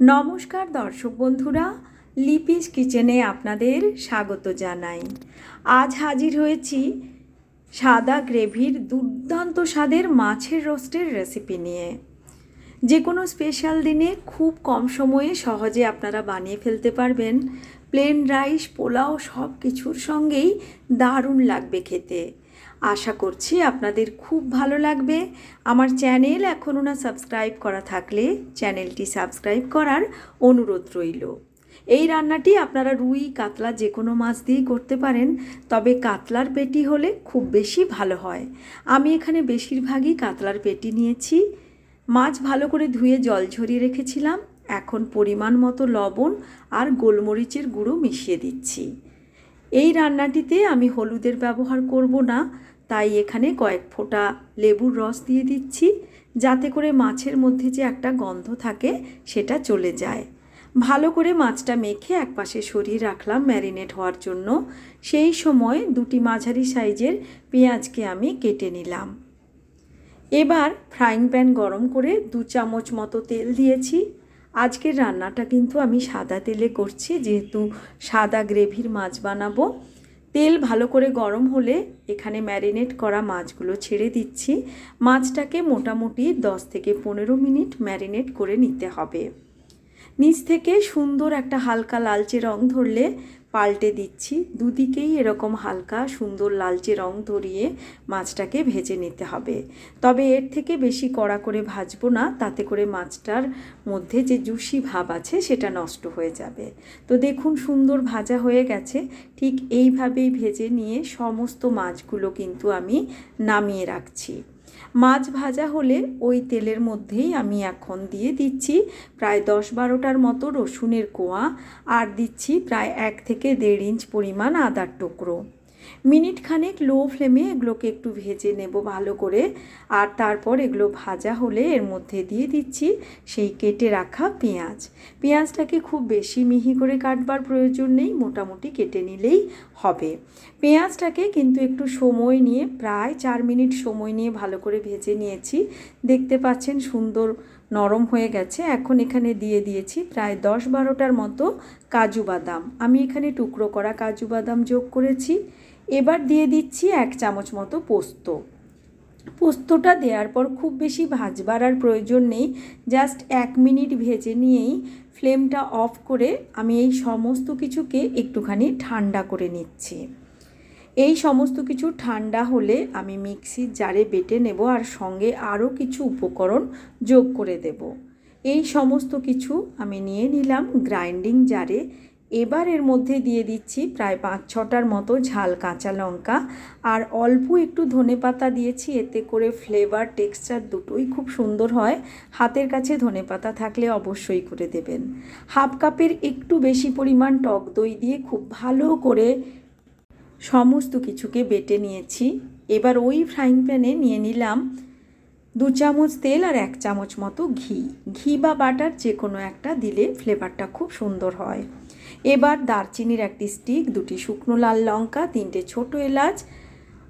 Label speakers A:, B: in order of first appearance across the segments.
A: নমস্কার দর্শক বন্ধুরা লিপিস কিচেনে আপনাদের স্বাগত জানাই। আজ হাজির হয়েছি সাদা গ্রেভির দুর্দান্ত স্বাদের মাছের রোস্টের রেসিপি নিয়ে। যে কোনো স্পেশাল দিনে খুব কম সময়ে সহজে আপনারা বানিয়ে ফেলতে পারবেন প্লেন রাইস, পোলাও সব কিছুর সঙ্গেই দারুণ লাগবে খেতে। আশা করছি আপনাদের খুব ভালো লাগবে। আমার চ্যানেল এখনও না সাবস্ক্রাইব করা থাকলে চ্যানেলটি সাবস্ক্রাইব করার অনুরোধ রইল। এই রান্নাটি আপনারা রুই, কাতলা যে কোনো মাছ দিয়েই করতে পারেন, তবে কাতলার পেটি হলে খুব বেশি ভালো হয়। আমি এখানে বেশিরভাগই কাতলার পেটি নিয়েছি। মাছ ভালো করে ধুয়ে জল ঝরিয়ে রেখেছিলাম। এখন পরিমাণ মতো লবণ আর গোলমরিচের গুঁড়ো মিশিয়ে দিচ্ছি। এই রান্নাটিতে আমি হলুদের ব্যবহার করব না, তাই এখানে কয়েক ফোঁটা লেবুর রস দিয়ে দিচ্ছি, যাতে করে মাছের মধ্যে যে একটা গন্ধ থাকে সেটা চলে যায়। ভালো করে মাছটা মেখে একপাশে সরিয়ে রাখলাম ম্যারিনেট হওয়ার জন্য। সেই সময় দুটি মাঝারি সাইজের পেঁয়াজকে আমি কেটে নিলাম। এবার ফ্রাইং প্যান গরম করে দু চামচ মতো তেল দিয়েছি। আজকের রান্নাটা কিন্তু আমি সাদা তেলে করছি, যেহেতু সাদা গ্রেভির মাছ বানাবো। তেল ভালো করে গরম হলে এখানে ম্যারিনেট করা মাছগুলো ছেড়ে দিচ্ছি। মাছটাকে মোটামুটি দশ থেকে পনেরো মিনিট ম্যারিনেট করে নিতে হবে। নিচ থেকে সুন্দর একটা হালকা লালচে রং ধরলে পাল্টে দিচ্ছি। দুদিকেই এরকম হালকা সুন্দর লালচে রং ধরিয়ে মাছটাকে ভেজে নিতে হবে। তবে এর থেকে বেশি কড়া করে ভাজবো না, তাতে করে মাছটার মধ্যে যে জুসি ভাব আছে, সেটা নষ্ট হয়ে যাবে। তো দেখুন, সুন্দর ভাজা হয়ে গেছে। ঠিক এইভাবেই ভেজে নিয়ে সমস্ত মাছগুলো কিন্তু আমি নামিয়ে রাখছি। মাছ ভাজা হলে ওই তেলের মধ্যেই আমি এখন দিয়ে দিচ্ছি প্রায় দশ বারোটার মতো রসুনের কোয়া। আর দিচ্ছি প্রায় এক থেকে দেড় ইঞ্চ পরিমাণ আদার টুকরো। মিনিট খানেক লো ফ্লেমে এগুলোকে একটু ভেজে নেব ভালো করে। আর তারপর এগুলো ভাজা হলে এর মধ্যে দিয়ে দিচ্ছি সেই কেটে রাখা পেঁয়াজ। পেঁয়াজটাকে খুব বেশি মিহি করে কাটবার প্রয়োজন নেই, মোটামুটি কেটে নিলেই হবে। পেঁয়াজটাকে কিন্তু একটু সময় নিয়ে, প্রায় চার মিনিট সময় নিয়ে ভালো করে ভেজে নিয়েছি। দেখতে পাচ্ছেন সুন্দর নরম হয়ে গেছে। এখন এখানে দিয়ে দিয়েছি প্রায় দশ বারোটার মতো কাজু বাদাম। আমি এখানে টুকরো করা কাজু বাদাম যোগ করেছি। এবার দিয়ে দিচ্ছি এক চামচ মতো পোস্ত। পোস্তটা দেওয়ার পর খুব বেশি ভাজবার আর প্রয়োজন নেই। জাস্ট এক মিনিট ভেজে নিয়েই ফ্লেমটা অফ করে আমি এই সমস্ত কিছুকে একটুখানি ঠান্ডা করে নিচ্ছি। এই সমস্ত কিছু ঠান্ডা হলে আমি মিক্সির জারে বেটে নেব আর সঙ্গে আরও কিছু উপকরণ যোগ করে দেব। এই সমস্ত কিছু আমি নিয়ে নিলাম গ্রাইন্ডিং জারে। এবার এর মধ্যে দিয়ে দিচ্ছি প্রায় পাঁচ ছটার মতো ঝাল কাঁচা লঙ্কা আর অল্প একটু ধনে পাতা দিয়েছি, এতে করে ফ্লেভার টেক্সচার দুটোই খুব সুন্দর হয়। হাতের কাছে ধনে পাতা থাকলে অবশ্যই করে দেবেন। হাফ কাপের একটু বেশি পরিমাণ টক দই দিয়ে খুব ভালো করে সমস্ত কিছুকে বেটে নিয়েছি। এবার ওই ফ্রাইং প্যানে নিয়ে নিলাম দু চামচ তেল আর এক চামচ মতো ঘি। ঘি বা বাটার যে কোনো একটা দিলে ফ্লেভারটা খুব সুন্দর হয়। এবার দারচিনির একটি স্টিক দুটি শুকনো লাল লঙ্কা, তিনটে ছোট এলাচ,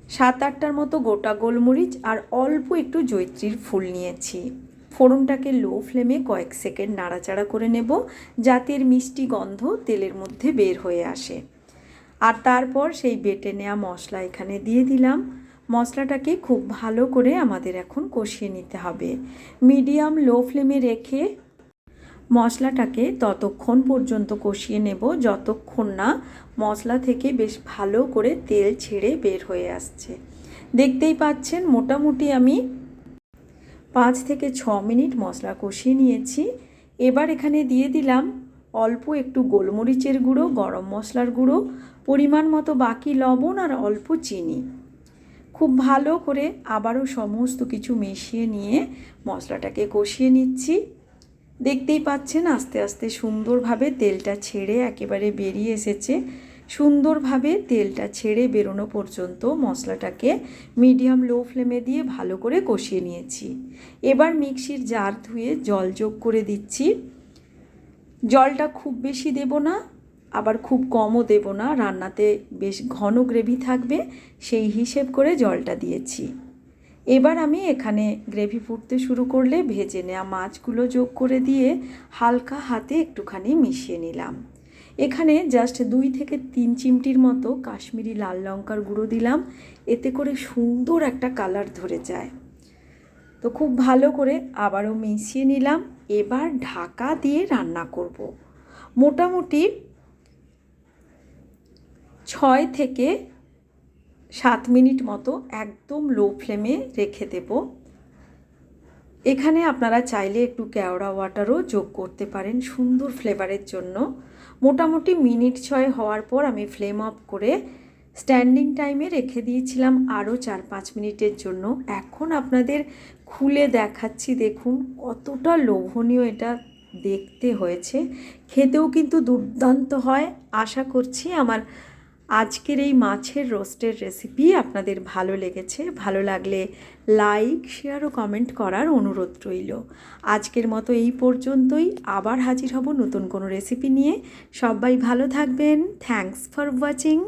A: সাত আটটার মতো গোটা গোলমরিচ আর অল্প একটু জৈত্রীর ফুল নিয়েছি। ফোড়নটাকে লো ফ্লেমে কয়েক সেকেন্ড নাড়াচাড়া করে নেব যাতে এর মিষ্টি গন্ধ তেলের মধ্যে বের হয়ে আসে। আর তারপর সেই বেটে নেওয়া মশলা এখানে দিয়ে দিলাম। মশলাটাকে খুব ভালো করে আমাদের এখন কষিয়ে নিতে হবে। মিডিয়াম লো ফ্লেমে রেখে মশলাটাকে ততক্ষণ পর্যন্ত কষিয়ে নেব, যতক্ষণ না মশলা থেকে বেশ ভালো করে তেল ছেড়ে বের হয়ে আসছে। দেখতেই পাচ্ছেন, মোটামুটি আমি পাঁচ থেকে ছ মিনিট মশলা কষিয়ে নিয়েছি। এবার এখানে দিয়ে দিলাম অল্প একটু গোলমরিচের গুঁড়ো, গরম মশলার গুঁড়ো, পরিমাণ মতো বাকি লবণ আর অল্প চিনি। খুব ভালো করে আবারও সমস্ত কিছু মিশিয়ে নিয়ে মশলাটাকে কষিয়ে নিচ্ছি। দেখতেই পাচ্ছেন আস্তে আস্তে সুন্দরভাবে তেলটা ছেড়ে একেবারে বেরিয়ে এসেছে। সুন্দরভাবে তেলটা ছেড়ে বেরোনো পর্যন্ত মশলাটাকে মিডিয়াম লো ফ্লেমে দিয়ে ভালো করে কষিয়ে নিয়েছি। এবার মিক্সির জার ধুয়ে জল যোগ করে দিচ্ছি। জলটা খুব বেশি দেব না, আবার খুব কমও দেব না। রান্নাতে বেশ ঘন গ্রেভি থাকবে, সেই হিসেব করে জলটা দিয়েছি। এবার আমি এখানে গ্রেভি ফুটতে শুরু করলে ভেজে নেওয়া মাছগুলো যোগ করে দিয়ে হালকা হাতে একটুখানি মিশিয়ে নিলাম। এখানে জাস্ট দুই থেকে তিন চিমটির মতো কাশ্মীরি লাল লঙ্কার গুঁড়ো দিলাম, এতে করে সুন্দর একটা কালার ধরে যায়। তো খুব ভালো করে আবারও মিশিয়ে নিলাম। এবার ঢাকা দিয়ে রান্না করব। মোটামুটি ছয় থেকে সাত মিনিট মতো একদম লো ফ্লেমে রেখে দেব। এখানে আপনারা চাইলে একটু কেওড়া ওয়াটারও যোগ করতে পারেন সুন্দর ফ্লেভারের জন্য। মোটামুটি মিনিট ছয় হওয়ার পর আমি ফ্লেম অফ করে স্ট্যান্ডিং টাইমে রেখে দিয়েছিলাম আরও চার পাঁচ মিনিটের জন্য। এখন আপনাদের খুলে দেখাচ্ছি, দেখুন কতটা লোভনীয় এটা দেখতে হয়েছে। খেতেও কিন্তু দুর্দান্ত হয়। আশা করছি আমার আজকের এই মাছের রোস্টের রেসিপি আপনাদের ভালো লেগেছে। ভালো লাগলে লাইক, শেয়ার ও কমেন্ট করার অনুরোধ রইল। আজকের মতো এই পর্যন্তই। আবার হাজির হব নতুন কোনো রেসিপি নিয়ে। সবাই ভালো থাকবেন। Thanks for watching.